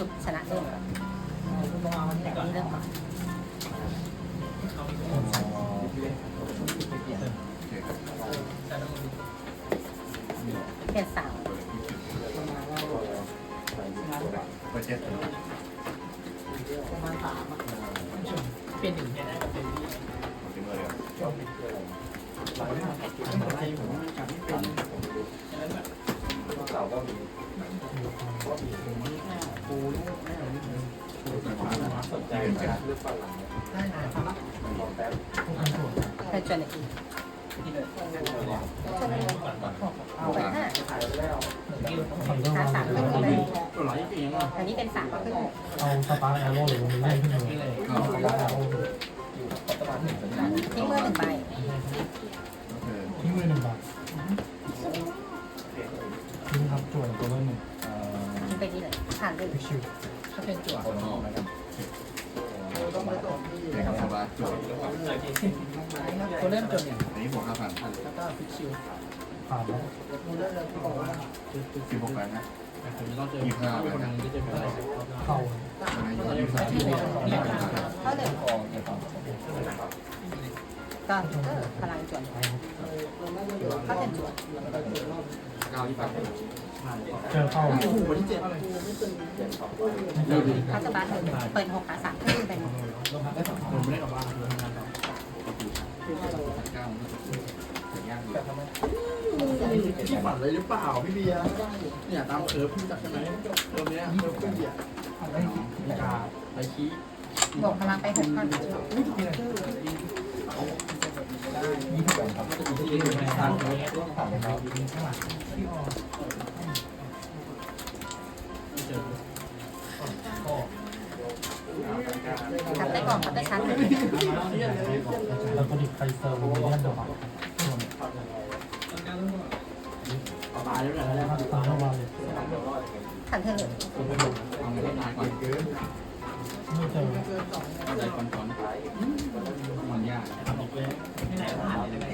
ชุบชนะเริ่มก่อนแต่นี่เริ่มก่อนเปลี่ยนสาม แล้าสามก็คือไปตัวไหลเองอะอันนี้เป็นสามก็คือหกเอาสปาร์แอโร่หรือมันเล่นขึ้นมานี่เลยสปาร์แอโร่ทิ้งมือหนึ่งใบทิ้งมือหนึ่งใบาททิ้งครับจวนตัวเล่นหนึ่งทิ้งไปนี่เลยผ่านเลยพิชิวถ้าเป็นจวคนนอกนะครับเด็กสบายจบตัวเริ่มจนเนี่ยอันนี้บวกห้าพันแล้วก็ฟิกชิล ผ่านแล้วสิบหกแปดนะผมจะเจอยี่ห้าแปดคนนะนึงที่จะเป็นอะไรเข้าอันนี้ยี่สิบสามที่บวกับสามเข้าหนึ่งก็เออพลังจวนเขาเต็มจวนเก้าที่แปดเจอเข้าวันที่เจ็ดเขาจะบัสหนึ่งเปิดหกหาสามก็คือเป็นผมไม่ได้กลับบ้านเล ยากอยู่พี่ฝันเลยหรือเปล่าพี่เบียร์เนี่ยตามเคิร์ฟพี่จักใช่ไหมตรงเนี้ยเคิร์ฟพี่เบียร์มีกาไอคีบวกพลังไปหกก้อนยี่สิบแปดครับที่อยู่ในทางเคิร์ฟผ่านแล้วเจออขับได้ก่อนขับได้ชั้นเลยแล้วก็ดิบไคเซอร์วิลเลียนดอะบัต ตาย แล้วเนี่ยแล้วตามมาเลยขันเธอเลยเอาเงินให้นายก่อไม่เจอใจก่อนก่อนมันยากดอกเลยไม่ไหนผ่านเลย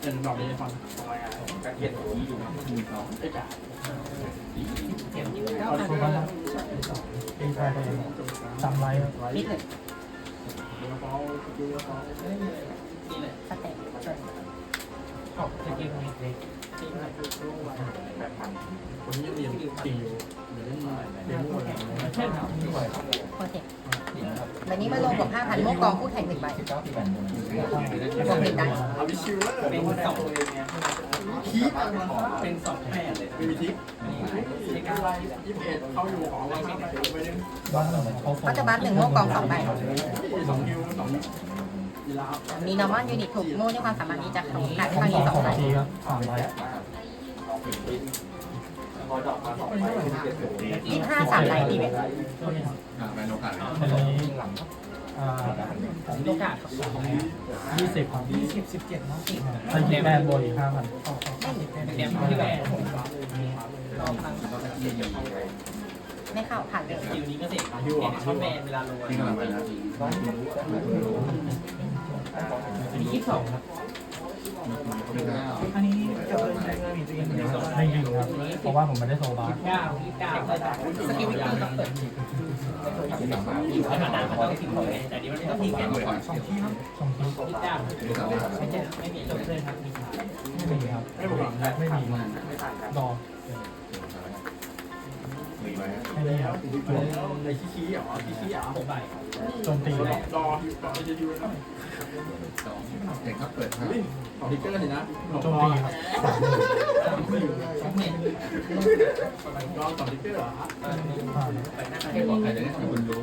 เป็นดอกเลยฟังการเขียนนี้อยู่มีสองไอ้จ่าเก็บที่เอาตัวนั้นตีแพ้ไปจำไรมิดเลยดูกระเป๋าดูกระเป๋านี่เลยสเต็ปจวนขอบสกิลนี้เล็ก คนนี้ยังเรียนจริงอยู่เดี๋ยวเล่นเดโม่อะไรเช่นครับโปรเทควันนี้มาลงบวกห้าพันโมกองคู่แข่งหนึ่งใบบวกหนึ่งได้เอาวิชิวเลยเป็นสองคีบอะไรเป็นสองแม่เลยไม่มีทิปไม่กล้ายี่สิบเอ็ดเข้าอยู่ของวันข้ามไปไปนึงบ้านเขาเขาจะบัสหนึ่งโมกองสองใบสองคิวสองยีราฟมีนอร์มอนยูนิตถูกโม่ด้วยความสามารถที่จะเข้าขายผมข้างขอนี้สองสอ งใบทีครับสามไรยี่สิบห้าสามตีเวทแบนโอกาสเลยอันนี้อ่าโอกาสยี่สิบครับยี่สิบสิบเจ็ดน้องสี่ถ้แบนบนอีกห้าพันเตรียมที่แหวนไม่เข้าผ่านเลยคิวนี้ก็เสร็จเห็นช่องแมนเวลาลงที่กำลังไปนะมียี่สิบสองครับ อันนี้จะเป็นมีตัวเองในสองไม่ยิงครับ เพราะว่าผมไม่ได้โซบาร์เก้ายี่สิบเก้าสกิลวิกเตอร์ต้องเปิดอยู่ขนาดนั้นมันต้องทิ้งเลยแต่นี้มันต้องทิ้งแค่เลยก่อนสองทีครับสองที่ยี่สิบเก้าที่สามไม่ใช่ไม่มีจบเลยครับมีไม่มีครับไม่หวังไม่มีดอก มีไหมไม่ได้ครับในขี้ขี้เหรอขี้ขี้เหรอหกใบโจมตีรอรออยู่รอจะดูนะสองเด็กครับเปิดห้าของทิกเกอร์สินะโจมตีครับสามหมื่นสามหมื่นสองหมื่นรอสองทิกเกอร์เหรอผ่านให้บอกใครจะได้ทำคุณรู้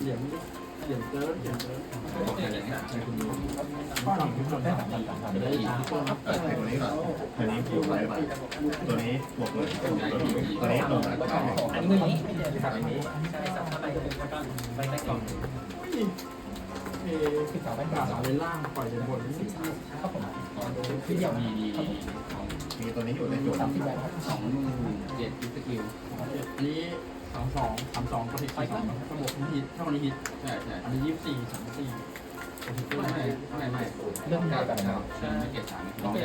เหรียญ เหรียญเติร์ดเหรียญเติร์ดบอกใครจะได้ให้คุณรู้ก็หลังทุกคนได้สามพันสามได้อีกเปิดให้ตัวนี้ก่อนตัวนี้บวกไรบ้างตัวนี้บวกเลยตัวนี้ลงแล้วก็อันนี้มือนี้ไม่เจออันนี้ใช่สามใบก็เป็นก้อนใบใบกล่องเอสิบสามเป็นกาสามเลนล่างปล่อยเลนบนนี่ครับผมที่เดียวมีมีตัวนี้อยู่ในจุดสามสิบใบครับสองเจ็ดสกิลอันนี้ สองสองสามสองก็ผิดสองถ้าบวกนี้ฮิตถ้าวันนี้ฮิตใช่ใช่อันนี้ยี่สิบสี่สามสี่ไม่ไม่เรื่องการแบบไม่เก็บสามต้องเป็น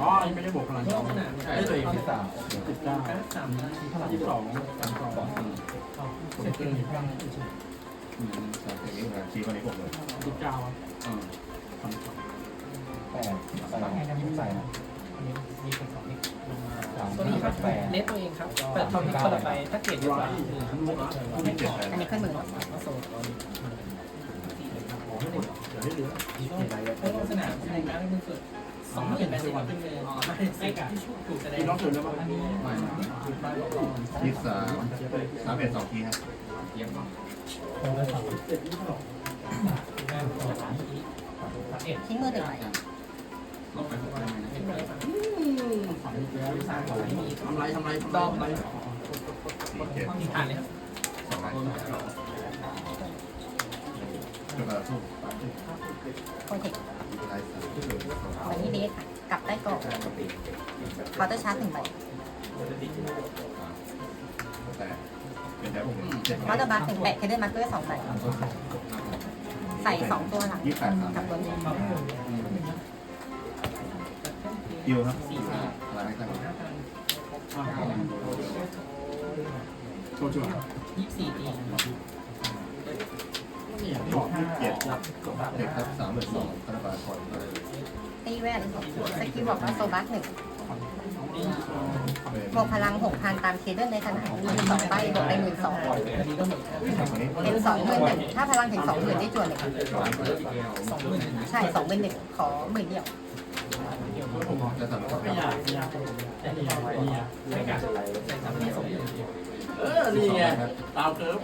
อ๋ออันนี้ไม่ได้บวกพลังนสออกงสนามได้ตัวเองที่สามสิบเก้าสามยี่สิบสองสามสองสิบเก้าชี้วันนี้บวกเลยสิบเก้าแปดใส่ยี่ใส่นะ สามตัวนี้ครับแปดเน็ตตัวเองครับเปิดทองที่คนละใบถ้าเกรดเยอะกว่ามีเจ็ดแปดอันนี้ขึ้นมือโซ่เดี๋ยวได้เหลือเพิ่มสนามในการเป็นสุดสองหมื่นแปดสิบเป็นเลยไอ้กับถูกแสดงมีน้องเกิดแล้วป่ะยี่สามสามเอ็ดสองทีครับโค้งได้สามทิ้งมือหนึ่ง ใบฝันอีกแล้วทำไรทำไรทำไรทำไรสี่เจ็ดผ่านเลยสองใบจบแล้วสู้โคเทควันนี้เดทกลับได้ก่อนคาน์เตอร์ชาร์จหนึ่งใบแต่เป็นแค่ผมเจ็ดเคาน์เตอร์บัคหนึ่งแปะเคเดอร์มาเกอร์สองใบใส่สองตัวหลังกับตัวนี้ คิวครับอะไรไม่ตั้งโชว์ชัวร์ยี่สี่ตีนี่บอกยี่เจ็ดเด็กครับสามหมื่นสองคาราบาคอนตีแว่นสกิลบอกว่าโซบัคหนึ่งบวกพลังหกพันตามเคเดอร์ในขณะมีสองใบบวกได้หมื่นสองเป็นสองหมื่นหนึ่งถ้าพลังถึงสองหมื่นได้จวนเลยค่ะสองหมื่นใช่สองหมื่นหนึ่งขอหมื่นเดียว จะสั่งก่อนไม่อยากไม่อยากไม่อยากไม่อยากไม่กัดใส่สามหมื่นสองหมื่นเออ นี่ไงตามเคิร์ฟ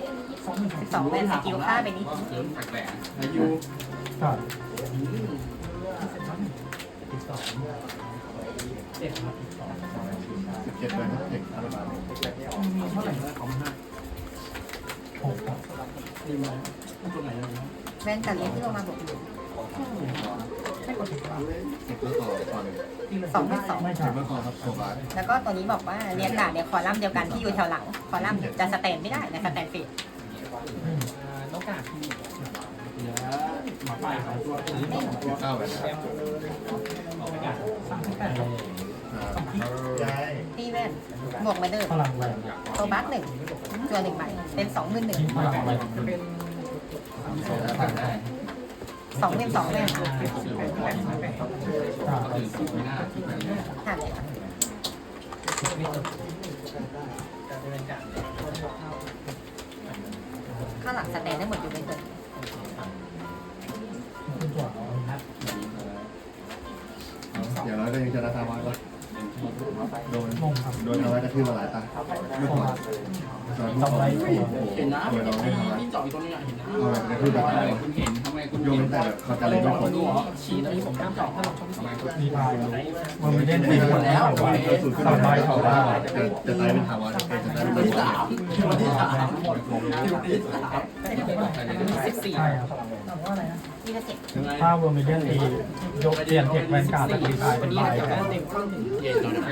สิบสองแว่นสกิลค่าไปนี้เสริมแปลกอายุผ่านสิบเจ็ดเลยครับเด็กคาราบาเท่าไหร่นะของห้าหกครับดีไหมตัวไหนเลยแว่นกับเลี้ยงที่ลงมาบวกหนึ่งสิบเมื่อก่อนก่อนสองเป็น สองไม่สิขาบดเมื่อก่อนครับโซบาแล้วก็ตัวนี้บอกว่าเรียงกาดเนี่ยคอลัมน์เดียวกันที่อยู่แถวหลัง คอลัมน์จะสแตนไม่ได้นะสแตนฟิดนกกาพี่เดี๋ยวหมาป่าสองตัวตัวนี้สองตัวเข้าไปนะแอมออกไปกัดสามสิบแปดใช่ตีแว่นบวกมาเดิมพลังแหวนโซบัคหนึ่งตัวหนึ่งใบเป็นสองหมื่นหนึ่งที่พลังแหวนเป็นได้ สองเป็นสองแว่นผ่านห่างเลยค่ะข้างหลังสแตนได้หมดอยู่ในตัวขึ้นจั่วอย่างน้อยก็ยังชนะทางวันก็โดนงงครับโดนเอาไว้กระทืบมาหลายตาเมื่อก่อนตอนทำไรตัวเห็นนะที่จ่ออีกตัวนึงอะเห็นนะเอาไว้กระทืบแบบไหน คุณเห็นทำไมคุณโยนแต่เขาจะเล่นไม่ผลชี้ตอนนี้ผมห้ามจ่อถ้าเราชอบมีพายมันไม่ได้ตีหมดแล้วสามใบเขาว่าจะจะตายเป็นทาวาจะตายเป็นตัวตัวที่สามตัวที่สามหมดตัวที่สามสิบสี่ใช่ครับที่ละเจ็ดยังไงถ้าเวอร์มิเลียนตียกเปลี่ยนเทคแวนการ์ดตีพายวัเป็นนนี้พายเดี๋ยวแทนเต็มข้อหนึ่งเย็นตัวนี้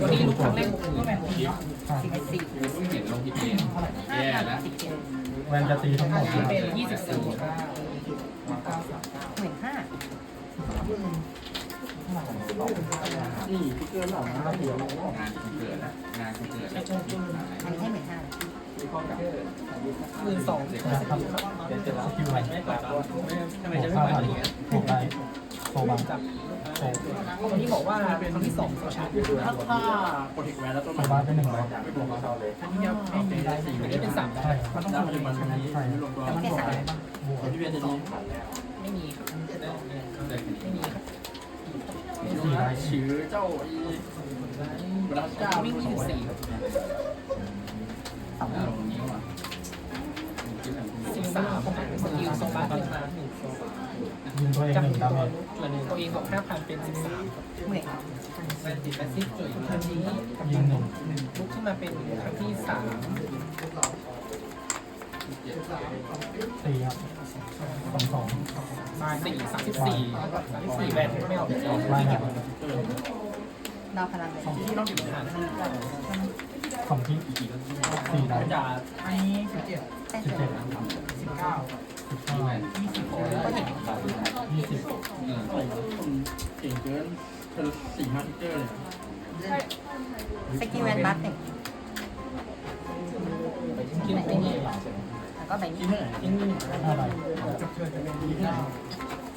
ตัวนี้ลูกครั้งแรกก็แมนสี่เป็นสี่เห็นลงที่เป็นห้าพันสิบเจ็ดแวนจะตีทั้งหมดเป็นยี่สิบสี่ นี่พี่เกินหรอนะเดี๋ยวงานคุณเกิดงานคุณเกิดอันนี้ให้หมื่นห้าหมื่นสองนะรับสกิลแวนไม่ก่อนทำไมจะไม่ค่าไปอย่างเงี้ยบวกได้โซบังจับคนที่บอกว่าเป็นคนที่สองโซชาร์ถ้าถ้าโปรเทคแวนแล้วต้นไม้บังเป็นหนึ่งใบไม่บวกมาเท่าเลยอันนี้ไม่ได้สี่ไม่ได้เป็นสามได้มันต้องทำเป็นมันนี้ไม่ลงตัวอันนี้เป็นสามบวกพี่เวียนจะนี้ไม่มีครับไม่มีครับ สี่ใบ ชื่อเจ้าอีบรัสเจ้าวิ่งยี่สิบสี่สิบสามสกิลโซบัสเป็นมาหนึ่งโซยิงตัวเองจับหนึ่งตัวเมจตัวหนึ่งตัวเองบอกห้าพันเป็นสิบสามหมื่นแปดสิบแปดสิบจุดทันทียิงหนึ่งลุกขึ้นมาเป็นครั้งที่สาม สี่ครับสองสองสี่สามสิบสี่สามสิบสี่แบนไม่ออกไล่ครับดาวพลังเลยที่ต้องอยู่ฐานสองที่สี่ได้จะให้แต่สิบเจ็ดสิบเก้าสิบเก้าก็เห็นยี่สิบเก่งเกินเธอสี่ห้าทิกเกอร์เลยสกิลแวนบัสหนึ่งคิดว่านี่แล้ว ก็ใบนี้ทิ้งห้าใบ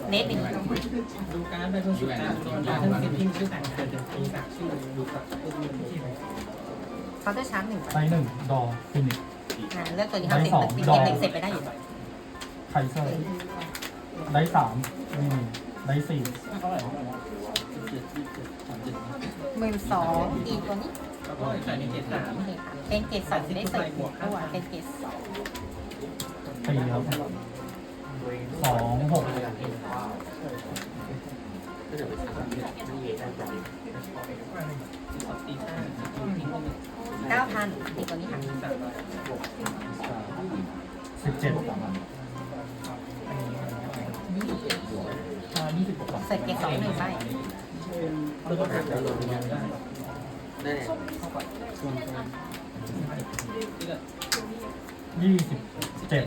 เลสหนึ่งดูการไปเพื่อชุดการดูการทั้งเซตติ้งชื่อต่งงานมีสักชื่อดูกับเคาน์เตอร์ชาร์จหนึ่งไซหนึ่งดอฟินิกเลือกตัวนี้ครับติดติดเกมหนึ่งเสร็จไปได้อยู่ไคเซอร์ได้สามนี่ได้สี่เท่าไหร่หมื่นสองอีกตัวนี้แล้วก็นเกตสามเป็นเกรดสองได้ใส่ตัวเป็นเกรดสอง สี่ครับสองหกตีห้าสกิลทิ้งหนึ่งเก้าพันอีกตัวนี้ค่ะสิบเจ็ดเสร็จเกรดสองหนึ่งใบ ยี่สิบเจ็ด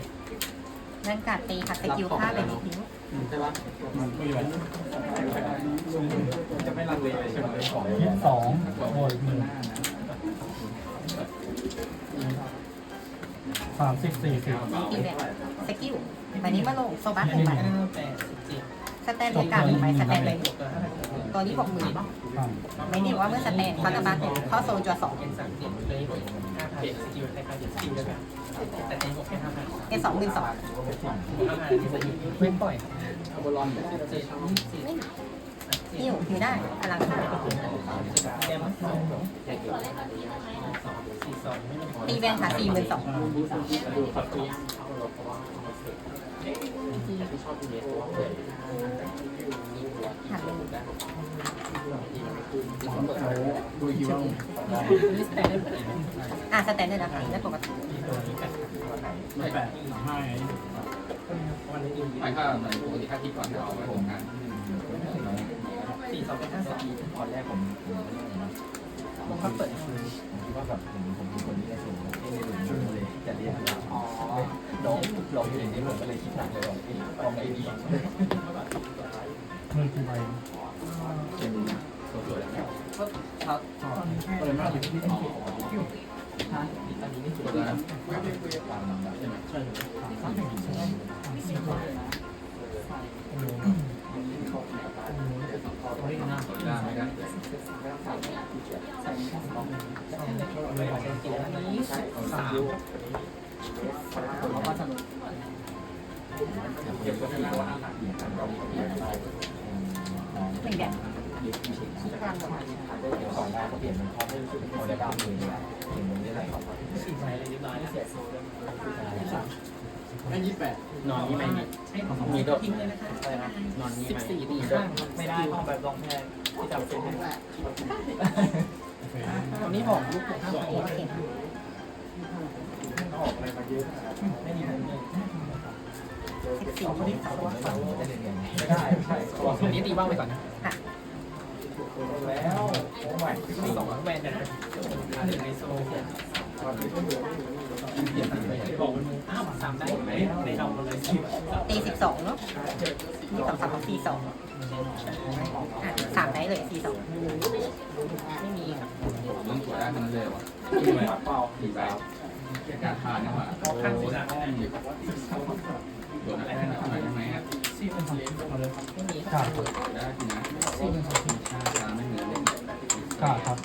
เล่นการ์ดตีค่ะสกิลค่าเป็นทิ้งจะไม่ลังเลเลยใช่ไหมของยี่สิบสองบวกหนึ่งสามสิบสี่สิบนี่ตีแบบสกิลใบนี้มาลงโซบัสหนึ่งใบเก้าแปดสิบเจ็ดสแตนเลการ์ดหนึ่งใบสแตนเลยบวกกับห้าพันตัวนี้บอกหมื่นอ่าไม่ได้ว่าเมื่อสแตนคอนบัสหนึ่งเข้าโซนจัวสอง เป็นสามเจ็ดเลยห้าพันสกิลคล้ายๆสกิลเดียวกันแต่เต็มบวกแค่ห้าพันเกรดสองหมื่นสอง ห้าพันที่สกิลเว้นปล่อยเอบอลลอนเจ็ดยี่สิบหิ้วถือได้พลังค่าแกมันสองสี่สองไม่ต้องตีแวนค่ะสี่หมื่นสองหันเลยดูคิวว่าลิสต์แต่ได้ผลอะสแตนเลยนะคะได้ปกติไม่แปดสามห้าไอ้ไม่ถ้าเหมือนปกติถ้าคิดก่อนจะเอาไว้ผมกันสี่สองเป็นห้าสองตอนแรกผมผมก็เปิดคือคิดว่าแบบผมผมเป็นคนที่ได้สูงที่ได้สูง จะเรียนอ๋อน้องลองอยู่ในนี้ผมก็เลยคิดหนักเลยว่าลองไอ้ดีมือกี่ใบเป็นตัวสวยแล้วเปิดมากเลยอันนี้นี่ตัวแล้วตามลำดับใช่ไหมใช่ได้ไหมครับนี้สามเก็บไว้ให้เราอาหา รหนึ่งแบบที่กลางหมดสองหน้าเขาเปลี่ยนเป็นข้อให้รู้สึกโมเดลดำเลยเนมันได้ไหลสี่ใบเลยเรียบร้อยแล้ว ไอ้ยี่แปดนอนนี่ไม่มีให้ของมีตัวทิ้งเลยนะคะนอนนี่สิบสี่ตีข้างไม่ได้ต้องแบบลองแพ้ที่จำเป็นตอนนี้บอกลูกผมเอาไปเองไม่มีผมเลยสิบสี่คนที่สองไม่ได้ใช่ตอนนี้ตีว่างไปก่อนนะค่ะแล้วโอ้ใหม่มีสองแวนแต่หนึ่งในโซ่ บอกมันอ้าวสามได้ในเราเลยสิบตีสิบสองเนาะมีสองสามสองสี่สองอะสามได้เลยสี่สองไม่มีค่ะเรื่องตัวได้ทั้งนั้นเลยวะเปล่าดีใจการทานเนี่ยว่าข้างสีหลังโดนอะไรให้หน่อยได้ไหมอะสี่เป็นสองเอาเลยไม่มีกาดได้ทีนะชาชาไม่เหมือนเลยกาดครับ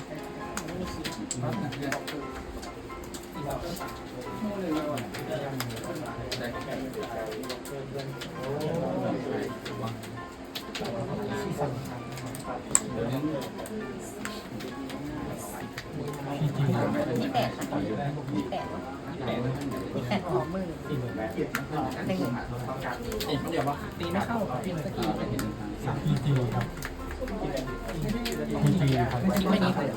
ยี่แปดยี่แปดยี่แปดหอมมือหนึ่งตีไม่เข้าพี่สกีเป็นพีจีครับ พีจีครับที่ไม่ดีผม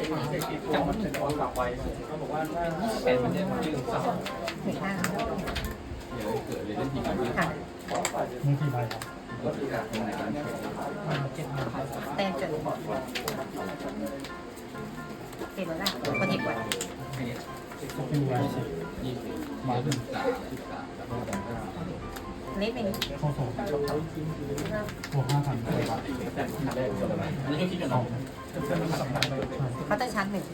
จังหวะหนึ่งกลับไปเขาบอกว่าเป็นยี่สิบแปดมันจะหนึ่องหนึ่งห้าเดี๋ยวเกิดเลยเล่นทีกันค่ะมือกี่ใบครับก็คือการในการเทรดเจ็ดแต้มจนเต็มแล้วล่ะคนเห็นไว้สกิลไว้สิมาถึงเล็กเป็นเข้าโซ่บวกห้าพันอันนี้ก็คิดกันสเนาะอง เขาจะชาร์จหนึ่ง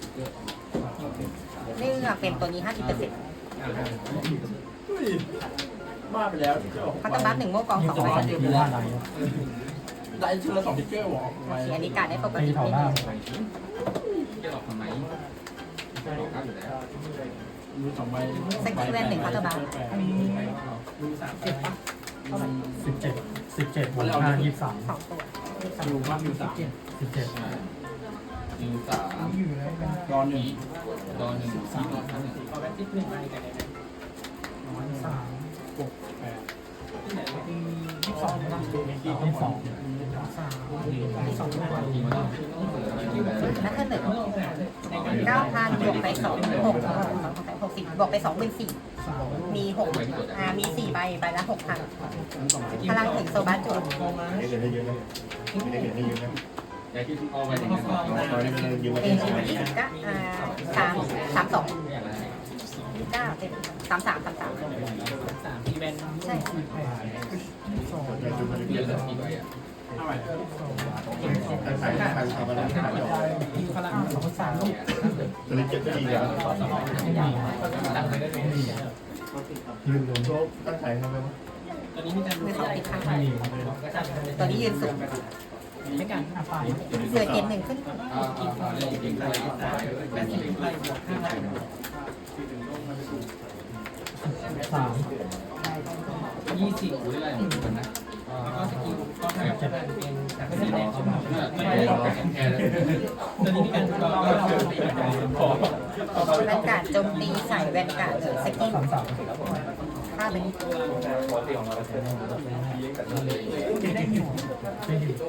เลือกเป็นตัวนี้ห้าสิบเปอร์เซ็นต์เฮ้ยบ้าไปแล้วเขาจะบัฟหนึ่งโม่กองสองสองใบพันทีห้าไดได้ชุดละสองพิกเกอร์หรอไปเสียนิการได้ปกตีติแถวหน้ามือสองใบสกิลแวนหนึ่งเขาจะบัฟสิบเจ็ดสิบเจ็ดบวกห้ายี่สิบสามสองตัวอยู่บ้านอยู่สามสิบเจ็ด รอหนึ่งเอาแบงค์ที่หนึ่งมาอีกไหนสามหกแปดยี่สิบสองยี่สิบสองนักเทนหนึ่งเก้าพันบวกไปสองหกสองหกสิบบวกไปสองหมื่นสี่มีหกอ่ามีสี่ใบใบละหกพันพลังถึงโซบัสจุด ไม่ได้เงินให้เยอะนะไม่ได้เงินให้เยอะนะตอนนี้มันยืมมาเป็ที่นสองยี่สิบเก้าอ่าสามสามสองเก้าเป็นสามสามสามสามสามที่แบนใช่แต่จุดมันเยอะเลยเอาใหม่ตั้งใจตั้งใจทำอะไรไม่ได้หรอกพลังสองสามตอนนี้เจ็บที่อะยืนลงโจ๊กตั้งใจทำอะไรวะตอนนี้มีการมือสองติดข้างไม่มีตัวนี้ยืนสูง ไม่การห้าป้ายเสือเกณฑ์หนึ่งขึ้นแบงค์ที่ไปบวกห้าพันสามยี่สิบแล้วก็สกิลก็ทำเป็นเป็นสีแดงไม่ได้ตอนนี้มีการก็ก็แวนการ์ดโจมตีใส่แวนการ์ดเลยสกิลสาเป็น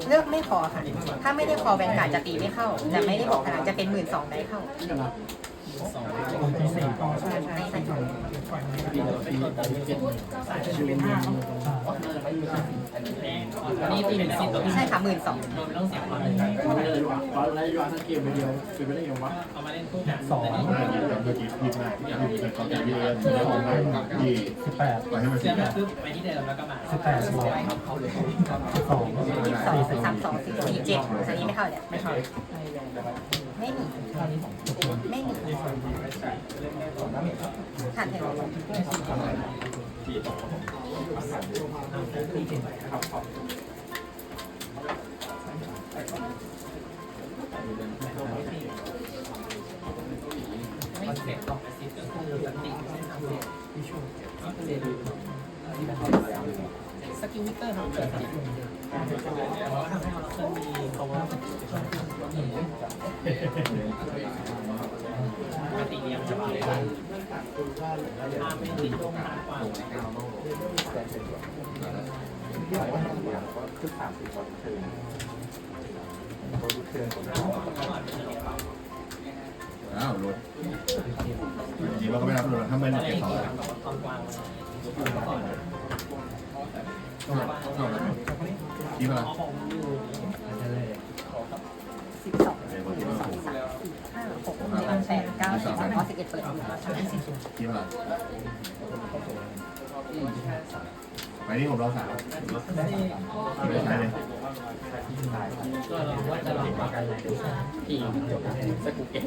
เลือกไม่พอค่ะ ถ้าไม่ได้พอแบนการดจะตีไม่เข้า จะไม่ได้บอกพลังจะเป็นหมื่นสองได้เข้า ละคนที่สี่ก็ใช่ใช่ใช่เจ็ดชิวห้าอันนี้ตีเป็นสิบตัวใช่ค่ะหมื่นสองโดนไม่ต้องเสียความไม่ได้ดีกว่าเพราไรดีกว่าถ้าเกมไปเดียวเป็นไปได้ยังวะเอามาเล่นคู่กันสองเมื่อกี้พีมากพีเป็นความเยอะที่เราได้ที่สิบแปดปล่อยให้มันเสีสิบมาปุ๊บไปที่เดิมแล้วก็มาสิบแปดสองสองสี่สิบสามสองสี่สี่เจ็ดอันนี้ไม่เข้าเนี่ยไม่เข้า ไม่มีไม่มีผ่านเถอะไม่เสร็จหรอกสิบก็คือสันติสกิลวิกเตอร์ทำเกิด อ้าเคยมีเขาว่าปกติยังจะมาเลยถ้าไม่ติดตรงมากกว่าอ้าวรถจริงๆเราก็ไม่รับรถถ้าไม่ได้เก็บสองควา มกว้างต้องรับต้องรับที่มาขององสิบสองสามสี่ห้าหกเจ็ดแปดเก้าสิบสองสิบเอ็ดเปิดที่มาไปนี่ผมรอสามไม่ใช่เลยก็เราว่าจะลองมากันที่จบสกุลเก็ต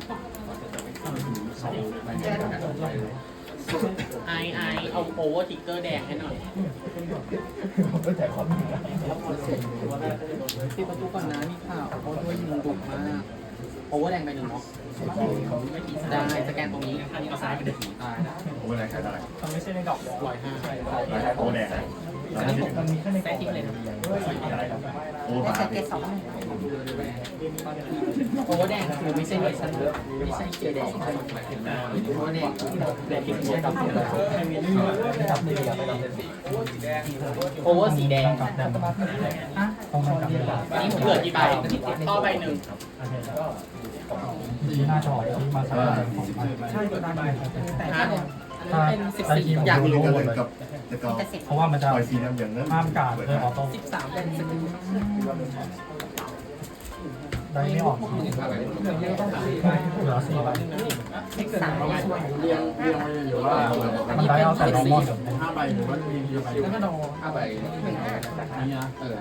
ไอไอเอาโอเวอร์ติ๊กเกอร์แดงให้หน่อยแต่ความจริงปิดประตูก่อนนะมีข่าวเพราะด้วยยุงดุมากโอเวอร์แดงไปหนึ่งเนาะได้สแกนตรงนี้อันนี้เอาซ้ายไปเดี๋ยวตายนะโอ้ยอะไรขายได้มันไม่ใช่ในดอกร้อยห้าโอ้แดงต อนนี้มันมีแค่ในแซทิ้งเลยโอ้ได้บาเสือเกสองหนึ่งโอเวอร์แดงคือไม่ใช่เวอร์ชันไม่ใช่เกียร์แดงโอเวอร์แดงแดงเกียร์ดำจับมือเดียวไปลองเล่นสีโอเวอร์สีแดงกับแดงต้องทำกับเวลาอันนี้ผมเหลือกี่ใบต่อใบหนึ่งที่หน้าจอที่มาใช้ของมันใช่ตัวใบแต่ ถ้าถ้าเป็นสิบใช้สี่ทีมอย่างรู้รู้กันหมเลดยเลยกับจะก็จะสิบเพราะว่ามันจะปล่อยสีน้ำอย่างนั้นห้ามการเลยออโต้สิบสามเป็นสกิลได้ไม่ออกทีเหลือสี่ใบสามเรียงเรียงมาหรือว่ามันได้เอาแต่นอร์มอนห้าใบหรือว่ามีเยอะใบแล้วก็โดห้าใบหนึ่งนี่นะเออ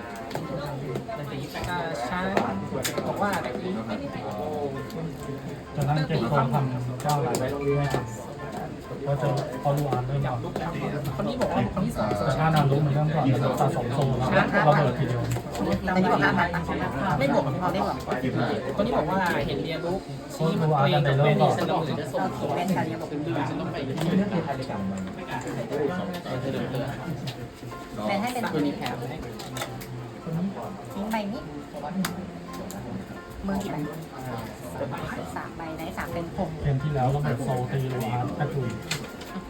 มันตีก็ชาบอกว่าจะนั่งเก็บโคมทำเจ้าอะไรไม่ทำ ก็จะพอรู้อ่านเริ่มก่อนคนนี้บอกว่าคนที่สองแต่ชาตินารู้มันเริ่มก่อนสะสมโซแล้วระเบิดทีเดียวแต่นี่บอกห้าพันไม่บวกพอไม่บอกยี่สิบห้าคนนี้บอกว่าเห็นเรียนรู้ชี้มันตัวเองกับเป็นสนุกจะส่งโอเคแม่นชาเลียบอกเป็นฉันต้องไปที่เรื่องไทยในกรรมมันแม่ให้เป็นตัวนี้แพ้ทิ้งใบนี้ มือกี่ใบสามใบไหนสามเป็นหกเกมที่แล้วระเบิดโซตีโลอาร์ตแอคทู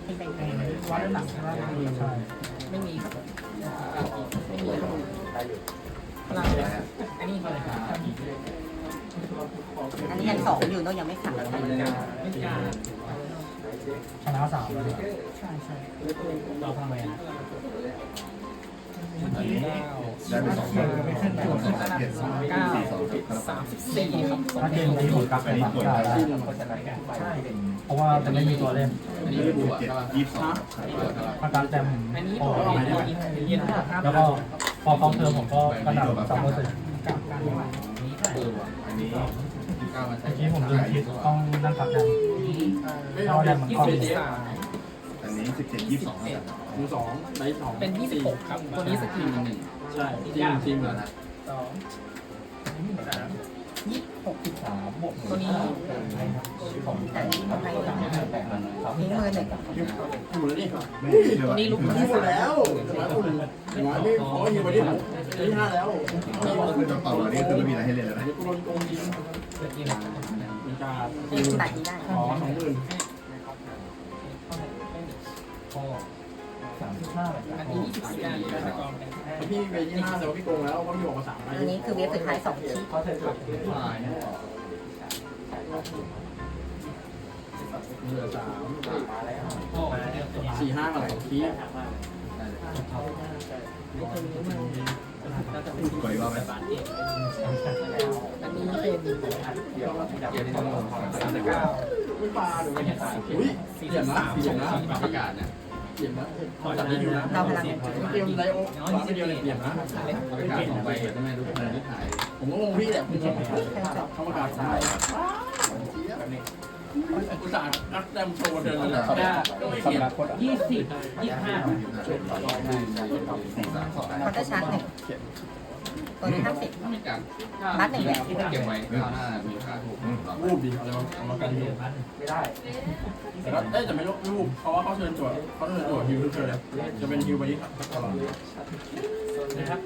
ทิ้งใบนี้วัดหลังว่าใช่ไม่มีครับไม่มีพลังอันนี้ก็เลยครับอันนี้ยังสองอยู่เนอะยังไม่ขาดไม่กล้าชนะสามเลยใช่ใช่เราทำไม ตอนนี้ได้ไปสองเจ็ดสองเก้าสี่สองครับสามสิบสี่ครับถ้าเกมนี้หมดกับเป็นหลักกาแล้วเพราะฉะนั้นทุกใบเป็นเพราะว่าจะไม่มีตัวเล่นอันนี้บวกเจ็ดใช่ป่ะยี่สิบสองอาการแต้มอันนี้โอ้บอกโหว่าเรียนห้าครับแล้วก็พอเขาเทอมผมก็กระหน่ำซัมเมอร์เซ็ตกับการวางเออว่ะอันนี้ที่ก้ามาใช้เมื่อกี้ผมลืมคิดต้องนั่งพักกันไม่เอาแบบยี่สิบสามอันนี้ สิบเจ็ดยี่สิบสองมือสองใบสองเป็นยี่สิบหกครับ ตัวนี้สกิลหนึ่งใช่จริงจริงเหรอนะสองสามยี่สิบหกสามบวกตัวนี้ของแต่นี้ของใครแต่มันครับทิ้งมือหนึ่งหมดแล้วนี่ไม่เชื่อตัวว่านี้ลุกนี่หมดแล้วมาคุณมาที่ขออยู่วันที่ผมที่ห้าแล้วคือต้องต่อวันนี้คือไม่มีอะไรให้เล่นแล้วนะเดี๋ยวกูโดนโกงยิงสกิลมีการทิ้งตัดนี้ได้ขอสองหมื่น สามสิบห้าอันนี้ยี่สิบสี่การสกอร์เป็นพี่ไปที่ห้าแต่ว่าพี่โกงแล้วเพราะพี่บอกมาสามใบอันนี้คือเว็บสุดท้ายสองชิ้นเขาใช้สุดท้ายเหลือสามมาแล้วสี่ห้ากับสองคีกดอีกรอบไหมอันนี้เป็นเดี๋ยวเดี๋ยวที่ต้องลงสามสิบเก้าไม่ปลาหรือไม่อุ้ยสี่เปลี่ยนสิบนะสามเปลี่ยนนะประกาศเนี่ย เปลี่ยนนะจัดนี้อยู่นะเราพลังเกมไรโอสามเดียวเลยเปลี่ยนนะประกาศสองใบใช่ไหมทุกคนที่ถ่ายผมก็งงพี่แหละคุณเขาประกาศใช่อุตส่าห์นักแต้มโชว์เดินเลยก็ไม่เปลี่ยนยี่สิบยี่ห้ามสองเขาจะชาร์จหนึ่ง ตัวนี้ห้าสิบไม่กันบัตรหนึ่งแบบเก็บไว้ข้าวหน้ามีค่าถูกรูปดีอะไรวะเอามากันดูไม่ได้แต่ก็เอ้แต่ไม่รูปเพราะว่าเขาเชิญจวดเขาเชิญจวดฮิวทุกเชิญเลยจะเป็นฮิวไปนี้ตลอดนะครับ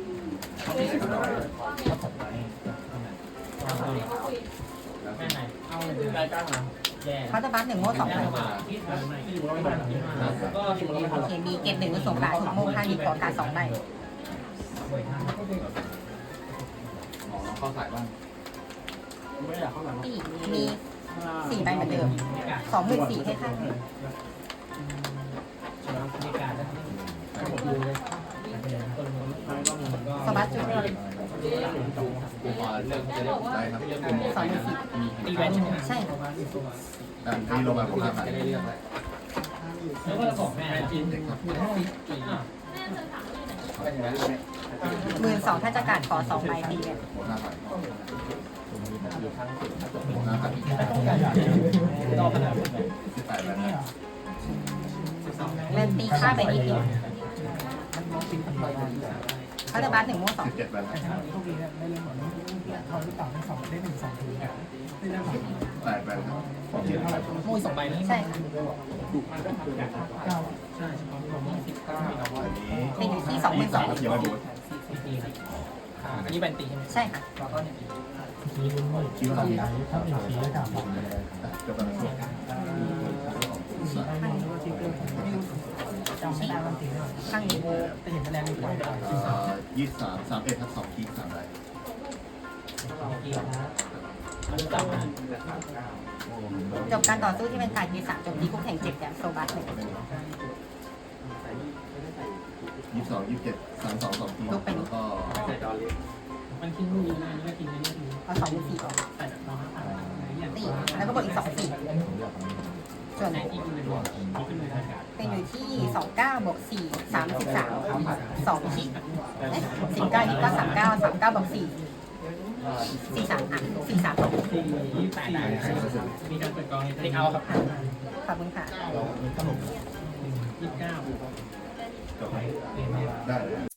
แม่ไหนเอาได้กล้ามาแย่เขาจะบัตรหนึ่งโม่สองใบที่อยู่เราไม่ทันก็ที่มันไม่ทัโอนเคมีเก็บหนึ่งไว้ส่งกาทุกโม่ข้างนี้ขอการสองใบหมอลอง เข้าสายบ้างไม่อยากเข้าหลังสี่มีสี่ใบเหมือนเดิมสองหมื่นสี่ให้ข้างในการได้สบัตจุดกูพอเรื่องจะได้ได้ครับเรื่องกูมองไปนะมีตีแวนใช่ไหมใช่ค่ะอันนี้ลงมาผมห้าพันจะได้เรื่องอะไรแล้วก็สองแม่จีนเด็กครับหมื่นห้าสิบปีเป็นอย่างนั้นเลย หมื่นสองถ้าจะการขอสองใบตีแบบหมดห้าพันอยู่ข้างสุดหมดห้าพันรอขนาดสิบแล้วนะเล่นตีค่าไปนิดเดีเขาจะบัตรหนึ่งโม่สองสิบเจ็ดแล้วนะแปดแล้วครับโม่สองใบนี้ใช่ค่ะใช่สิบเก้าอันนี้เป็นอยู่ที่สองหมื่นสสาอง ยังไม่บูทอันนี้แวนตีใช่ไหมใช่ค่ะแล้วก็เนี่ยทีลุ้นว่าคิวทำไหนถ้าเป็นทีแล้วกับเกือบแล้วข้างนี้จะเห็นคะแนนในหัวยี่สิบสามสามเอ็ดทับสองคีสามได้จับมาจบการต่อสู้ที่เป็นการทีสามจบที่คู่แข่งเจ็บอย่างโซบัตหนึ่ง ยี่สิบสองยี่สิบเจ็ดสามสองสองคีแล้วก็มันทิ้งมือนะนี่ก็ทิ้งนี่ทิ้งพเอาสองเป็นสี่ออกใส่น้องห้าพันอย่างตีแล้วก็บวกอีกสองสี่ส่วนในที่คุณเป็นรวมที่ขึ้นเลยนะครับเป็นอยู่ที่สองเก้าบวกสี่สามสิบสามสองคิเอ๊ะสิบเก้ายี่สิบเก้าสามเก้าสามเก้าบวกสี่สี่สามอะสี่สามสองสี่ยี่สิบสี่มีการเปิดกองในเทคเอาครับขอบคุณค่ะยี่สิบเก้าจบ ไหมได้